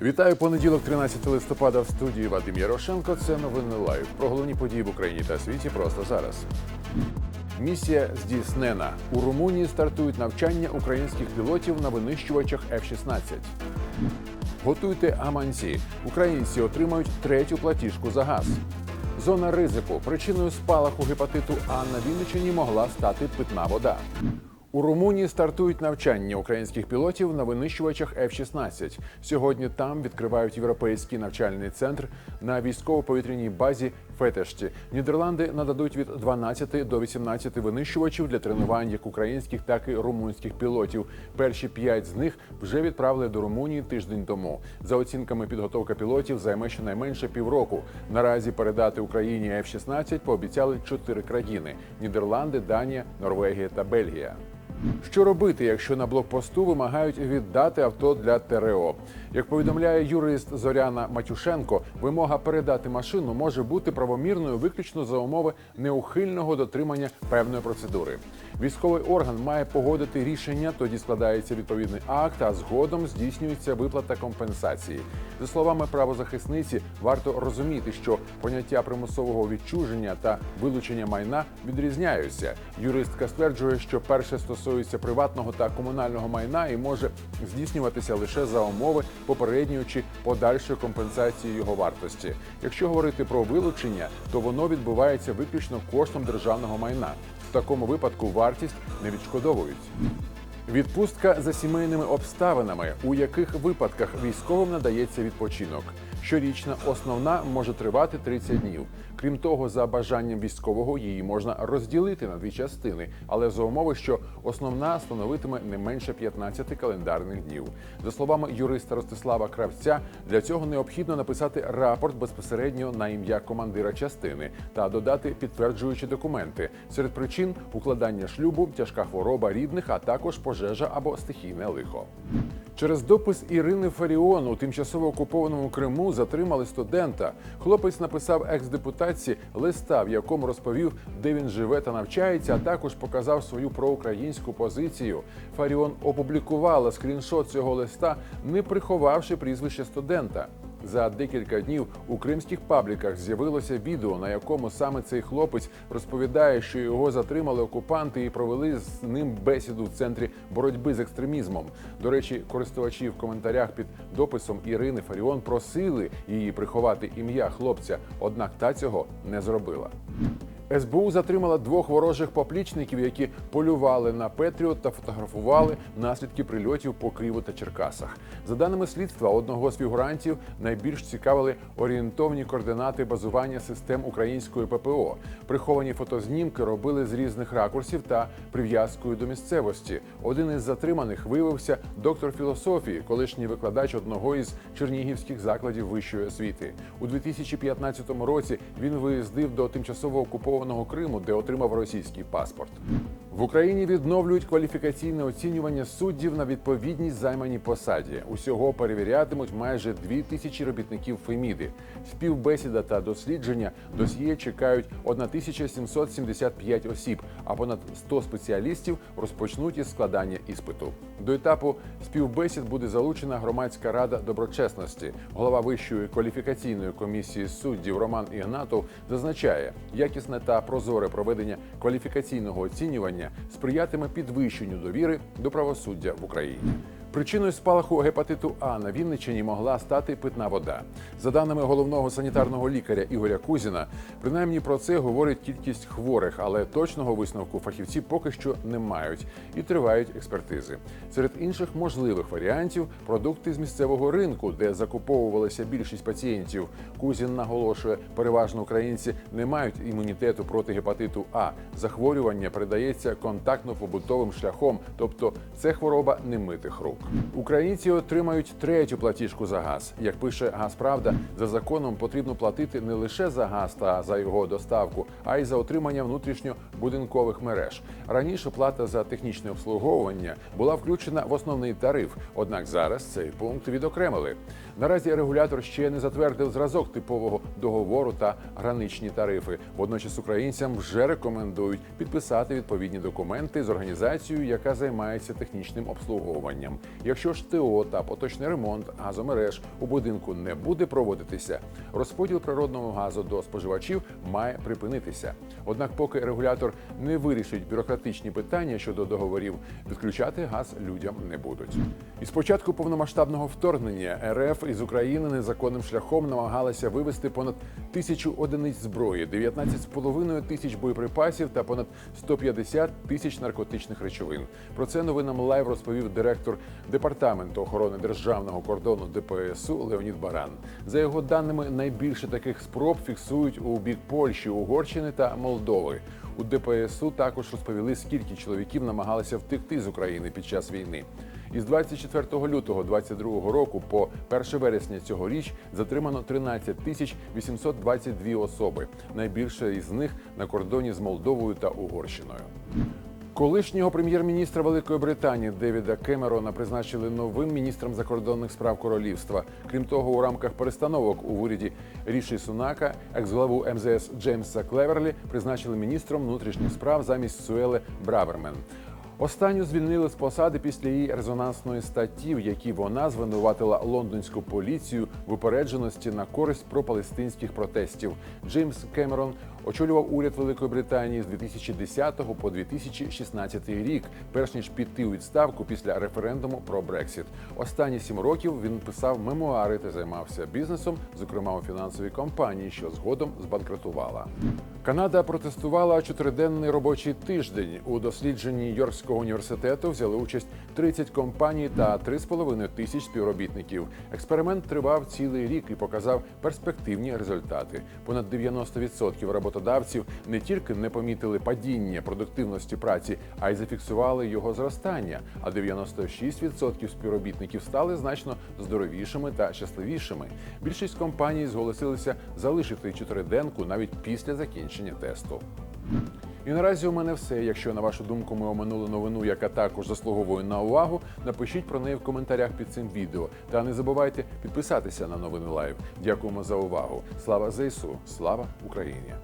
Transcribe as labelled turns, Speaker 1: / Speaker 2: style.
Speaker 1: Вітаю понеділок, 13 листопада в студії Вадим Ярошенко. Це новини лайв. Про головні події в Україні та світі просто зараз. Місія здійснена. У Румунії стартують навчання українських пілотів на винищувачах F-16. Готуйте гаманці. Українці отримають третю платіжку за газ. Зона ризику. Причиною спалаху гепатиту А на Вінниччині могла стати питна вода. У Румунії стартують навчання українських пілотів на винищувачах F-16. Сьогодні там відкривають європейський навчальний центр на військово-повітряній базі Фетешті. Нідерланди нададуть від 12 до 18 винищувачів для тренувань як українських, так і румунських пілотів. Перші п'ять з них вже відправили до Румунії тиждень тому. За оцінками, підготовка пілотів займе щонайменше півроку. Наразі передати Україні F-16 пообіцяли чотири країни: Нідерланди, Данія, Норвегія та Бельгія. Що робити, якщо на блокпосту вимагають віддати авто для ТРО? Як повідомляє юрист Зоряна Матюшенко, вимога передати машину може бути правомірною виключно за умови неухильного дотримання певної процедури. Військовий орган має погодити рішення, тоді складається відповідний акт, а згодом здійснюється виплата компенсації. За словами правозахисниці, варто розуміти, що поняття примусового відчуження та вилучення майна відрізняються. Юристка стверджує, що перше стосується приватного та комунального майна і може здійснюватися лише за умови попередньої чи подальшої компенсації його вартості. Якщо говорити про вилучення, то воно відбувається виключно коштом державного майна. В такому випадку вартість не відшкодовують. Відпустка за сімейними обставинами, у яких випадках військовим надається відпочинок. Щорічна основна може тривати 30 днів. Крім того, за бажанням військового її можна розділити на дві частини, але за умови, що основна становитиме не менше 15 календарних днів. За словами юриста Ростислава Кравця, для цього необхідно написати рапорт безпосередньо на ім'я командира частини та додати підтверджуючі документи. Серед причин укладання шлюбу, тяжка хвороба рідних, а також пожежа або стихійне лихо. Через допис Ірини Фаріон у тимчасово окупованому Криму затримали студента. Хлопець написав екс-депутатці листа, в якому розповів, де він живе та навчається, а також показав свою проукраїнську позицію. Фаріон опублікувала скріншот цього листа, не приховавши прізвище студента. За декілька днів у кримських пабліках з'явилося відео, на якому саме цей хлопець розповідає, що його затримали окупанти і провели з ним бесіду в центрі боротьби з екстремізмом. До речі, користувачі в коментарях під дописом Ірини Фаріон просили її приховати ім'я хлопця, однак та цього не зробила. СБУ затримала двох ворожих поплічників, які полювали на Петріот та фотографували наслідки прильотів по Києву та Черкасах. За даними слідства, одного з фігурантів найбільш цікавили орієнтовні координати базування систем української ППО. Приховані фотознімки робили з різних ракурсів та прив'язкою до місцевості. Один із затриманих виявився доктор філософії, колишній викладач одного із чернігівських закладів вищої освіти. У 2015 році він виїздив до тимчасово окупованого Криму, де отримав російський паспорт. В Україні відновлюють кваліфікаційне оцінювання суддів на відповідність займаній посаді. Усього перевірятимуть майже дві тисячі робітників Феміди. Співбесіда та дослідження досьє чекають 1775 осіб, а понад 100 спеціалістів розпочнуть із складання іспиту. До етапу співбесід буде залучена громадська рада доброчесності. Голова вищої кваліфікаційної комісії суддів Роман Ігнатов зазначає, якісне та прозоре проведення кваліфікаційного оцінювання сприятиме підвищенню довіри до правосуддя в Україні. Причиною спалаху гепатиту А на Вінниччині могла стати питна вода. За даними головного санітарного лікаря Ігоря Кузіна, принаймні про це говорить кількість хворих, але точного висновку фахівці поки що не мають і тривають експертизи. Серед інших можливих варіантів продукти з місцевого ринку, де закуповувалася більшість пацієнтів. Кузін наголошує, переважно українці не мають імунітету проти гепатиту А. Захворювання передається контактно-побутовим шляхом, тобто це хвороба немитих рук. Українці отримають третю платіжку за газ. Як пише Газправда, за законом потрібно платити не лише за газ та за його доставку, а й за отримання внутрішньо будинкових мереж. Раніше плата за технічне обслуговування була включена в основний тариф. Однак зараз цей пункт відокремили. Наразі регулятор ще не затвердив зразок типового договору та граничні тарифи. Водночас українцям вже рекомендують підписати відповідні документи з організацією, яка займається технічним обслуговуванням. Якщо ж ТО та поточний ремонт газомереж у будинку не буде проводитися, розподіл природного газу до споживачів має припинитися. Однак, поки регулятор не вирішить бюрократичні питання щодо договорів, відключати газ людям не будуть. І з початку повномасштабного вторгнення РФ із України незаконним шляхом намагалася вивести понад тисячу одиниць зброї, 19,5 тисяч боєприпасів та понад 150 тисяч наркотичних речовин. Про це новинам лайв розповів директор департаменту охорони державного кордону ДПСУ Леонід Баран. За його даними, найбільше таких спроб фіксують у бік Польщі, Угорщини та Молдови. У ДПСУ також розповіли, скільки чоловіків намагалися втекти з України під час війни. Із 24 лютого 2022 року по 1 вересня цьогоріч затримано 13 тисяч 822 особи. Найбільше із них на кордоні з Молдовою та Угорщиною. Колишнього прем'єр-міністра Великої Британії Девіда Кемерона призначили новим міністром закордонних справ королівства. Крім того, у рамках перестановок у уряді Ріші Сунака, екс-главу МЗС Джеймса Клеверлі призначили міністром внутрішніх справ замість Суели Бравермен. Останню звільнили з посади після її резонансної статті, в якій вона звинуватила лондонську поліцію в упередженості на користь пропалестинських протестів. Джеймс Кемерон очолював уряд Великої Британії з 2010 по 2016 рік, перш ніж піти у відставку після референдуму про Брексіт. Останні сім років він писав мемуари та займався бізнесом, зокрема у фінансовій компанії, що згодом збанкрутувала. Канада протестувала чотириденний робочий тиждень. У дослідженні Йоркського університету взяли участь 30 компаній та 3,5 тисяч співробітників. Експеримент тривав цілий рік і показав перспективні результати. Понад 90% роботодавців не тільки не помітили падіння продуктивності праці, а й зафіксували його зростання. А 96% співробітників стали значно здоровішими та щасливішими. Більшість компаній зголосилися залишити чотириденку навіть після закінчення тесту. І наразі у мене все. Якщо на вашу думку ми оминули новину, яка також заслуговує на увагу, напишіть про неї в коментарях під цим відео. Та не забувайте підписатися на новини Лайв. Дякуємо за увагу. Слава ЗСУ! Слава Україні!